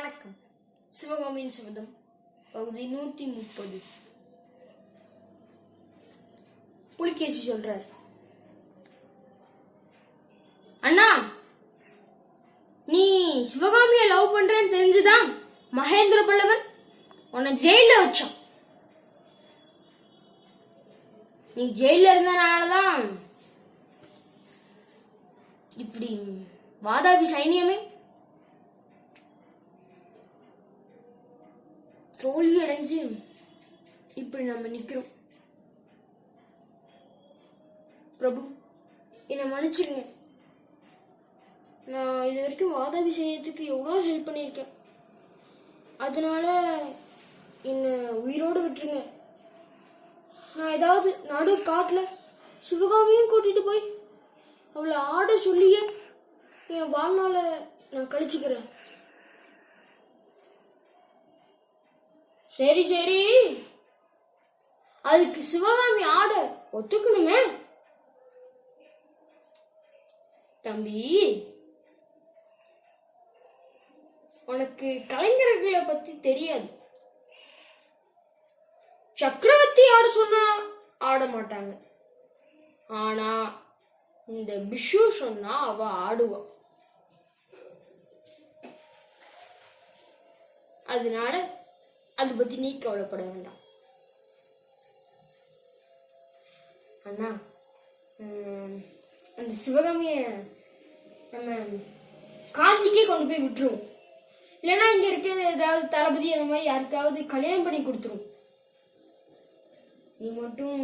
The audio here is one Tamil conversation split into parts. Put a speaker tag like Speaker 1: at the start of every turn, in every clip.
Speaker 1: வணக்கம். சிவகாமியின் சபதம் பகுதி நூத்தி முப்பது. புலிகேசி சொல்றார் அண்ணா நீ சிவகாமிய லவ் பண்றேன்னு தெரிஞ்சுதான் மகேந்திர பல்லவன் உன்னை ஜெயில வச்சான். நீ ஜெயில இருந்தனாலதான் இப்படி வாதாபி சைனியமே தோல்வி அடைஞ்சு இப்படி நம்ம நிக்கிறோம் பிரபு என்னை மன்னிச்சிருங்க நான் இது வரைக்கும் வாதாபிஷேகத்துக்கு எவ்வளோ ஹெல்ப் பண்ணியிருக்கேன். அதனால என்னை உயிரோடு விட்டுருங்க. நான் ஏதாவது நடு காட்டில் சிவகாமியும் கூட்டிட்டு போய் அவளை ஆட சொல்லியே என் வாழ்நாள நான் கழிச்சுக்கிறேன். சரி சரி. அதுக்கு சிவகாமி ஆட ஒத்துக்கணுமே? தம்பி. உனக்கு கலைஞர்களை பத்தி தெரியாது. சக்கரவர்த்தி யாரு சொன்னா ஆட மாட்டாங்க. ஆனா இந்த பிஷு சொன்னா அவ ஆடுவா. அதனால அதை பத்தி நீ கவலைப்பட வேண்டாம். அண்ணா உம், அந்த சிவகாமியை நம்ம காஞ்சிக்கே கொண்டு போய் விட்டுருவோம். இல்லைன்னா இங்க இருக்கிற ஏதாவது தளபதி அந்த மாதிரி யாருக்காவது கல்யாணம் பண்ணி கொடுத்துரும். நீ மட்டும்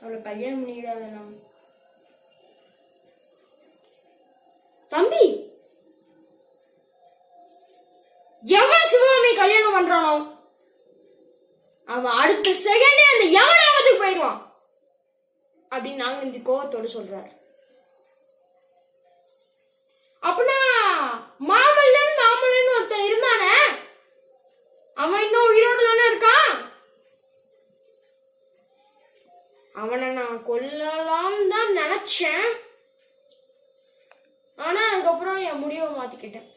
Speaker 1: அவளை கல்யாணம் பண்ணிடாதண்ணா தம்பி! எவன் சிவகாமி கல்யாணம் பண்றானோ? அவன் அடுத்த செகண்டே அந்த யமனாவதுக்கு போயிடுவான். அப்படின்னு நாங்க இந்த கோவத்தோட சொல்றாரு. அப்படின்னா மாமல்லன் மாமல்லன் ஒருத்தன் இருந்தானே? அவன் இன்னும் உயிரோடு தானே இருக்கான்? அவனை நான் கொல்லலாம் தான் நினைச்சேன். ஆனா அதுக்கப்புறம் என் முடிவை மாத்திக்கிட்டேன்.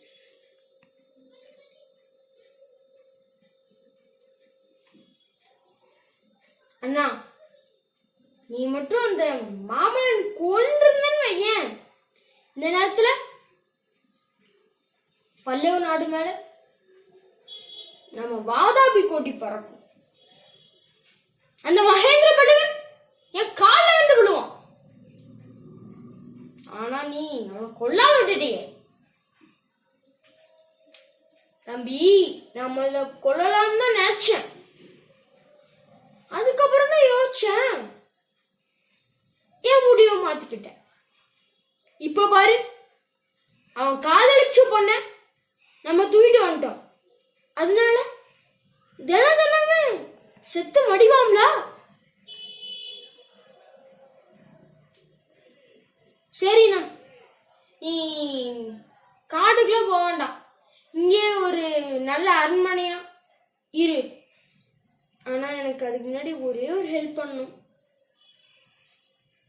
Speaker 1: அண்ணா நீ மட்டும் அந்த மாமன் கொன்றிருந்தன்னு வையேன். இந்த நேரத்துல பல்லவ நாடு மேல நம்ம வாதாபி கோட்டி பறக்கும். அந்த மகேந்திர பல்லவன் என் கால இருந்து விழுவான். ஆனா நீ அவன் கொல்லாம விட்டுட்டியே. தம்பி நம்ம முதல்ல கொல்லலாம் தான் நினைச்சேன். அதுக்கப்புறம் தான் யோசிச்சேன். என் முடிவை மாத்திக்கிட்டேன். இப்ப பாரு அவன் காதலிச்சு பொண்ண நம்ம தூக்கிட்டு வந்துட்டோம். அதனால தின தினமே செத்து மடிவாம்ல? சரிண்ணா. நீ காட்டுக்குள்ள போக வேண்டாம். இங்கே ஒரு நல்ல அரண்மனையா? இரு. ஆனா எனக்கு அதுக்கு முன்னாடி ஒரே ஒரு ஹெல்ப் பண்ணணும்.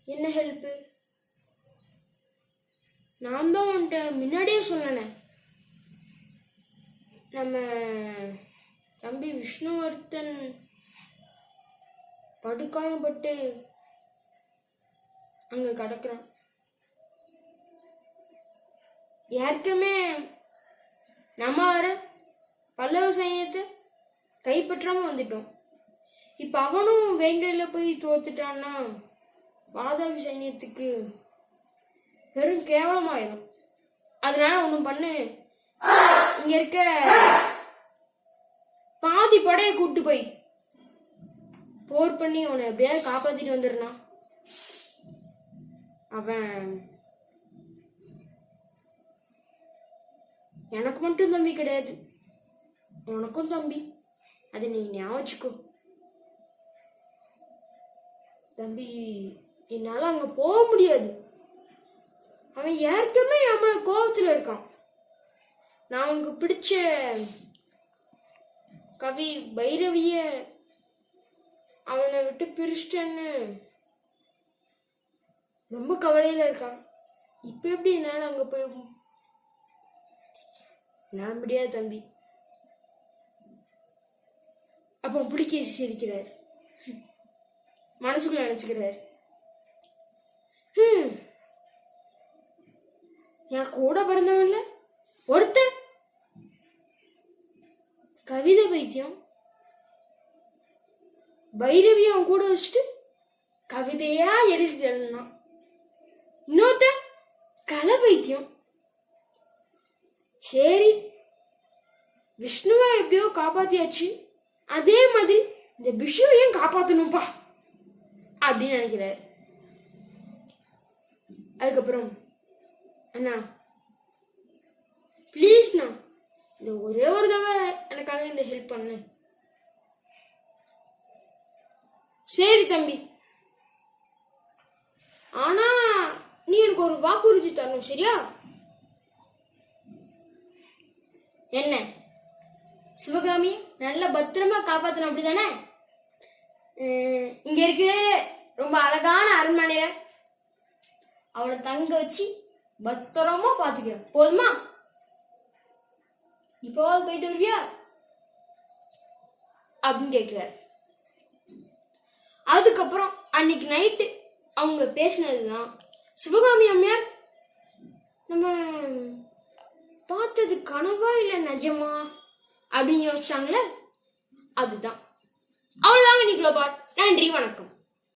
Speaker 1: என்ன ஹெல்ப் நான் தான் உன்ட்ட முன்னாடியே சொன்னேன். நம்ம தம்பி விஷ்ணுவர்த்தன் படுகாயப்பட்டு அங்க கிடக்குறான். யாருக்குமே நம்ம வர பல்லவ சைன்யத்தை கைப்பற்றாம வந்துட்டோம். இப்ப அவனும் வேங்கையில போய் தோத்துட்டான்னா வாதாபி சைன்யத்துக்கு பெரும் கேவலமாயிடும் அதனால ஒன்றும் பண்ணு. இங்க இருக்க. பாதி படைய கூட்டு போய். போர் பண்ணி அவனை எப்படியாவது காப்பாத்திட்டு வந்துடுறான் அவன் எனக்கு மட்டும் தம்பி கிடையாது. உனக்கும் தம்பி. அதை நீ ஞாபகம் வச்சுக்கோ. தம்பி என்னால அங்க போக முடியாது. அவன் ஏற்கனவே அவன கோபத்துல இருக்கான். நான் உங்களுக்கு பிடிச்ச கவி பைரவிய அவனை விட்டு பிரிச்சிட்டேன்னு ரொம்ப கவலையில இருக்கான். இப்ப எப்படி என்னால அங்க போய் நான் முடியாது தம்பி. அப்போ பிடிக்க சிரிக்கிறார் மனசுக்குள்ள நினைச்சுக்கிறார். ஹம். என் கூட பிறந்தவன்ல ஒருத்தன் வைத்தியம் பைரவி அவன் கூட வச்சுட்டு கவிதையா எழுதி தரணும். இன்னொருத்த கலை பைத்தியம் சரி விஷ்ணுவை எப்படியோ காப்பாத்தியாச்சு. அதே மாதிரி இந்த பிஷுவையும் காப்பாத்தணும்ப்பா அப்படின்னு நினைக்கிறாரு. அதுக்கப்புறம் அண்ணா ப்ளீஸ்ண்ணா இந்த ஒரே ஒரு தடவை எனக்காக இந்த ஹெல்ப் பண்ணு. சரி தம்பி. ஆனா நீ எனக்கு ஒரு வாக்குறுதி தரணும் சரியா? என்ன? சிவகாமி நல்ல பத்திரமா காப்பாத்தணும் அப்படிதானே? இங்க இருக்கிற ரொம்ப அழகான அரண்மனைய அவளை தங்க வச்சு பத்திரமா பாத்துக்கிறேன் போதுமா? இப்போ போயிட்டு வருவியா? அப்படின்னு கேட்கிறார். அதுக்கப்புறம் அன்னைக்கு நைட்டு அவங்க பேசினதுதான் சிவகாமி அம்மையார் நம்ம பார்த்தது கனவா இல்ல நிஜமா? அப்படின்னு யோசிச்சாங்களே அதுதான். அவ்வளவுதாங்க நிக்கலோ பார். நன்றி வணக்கம்.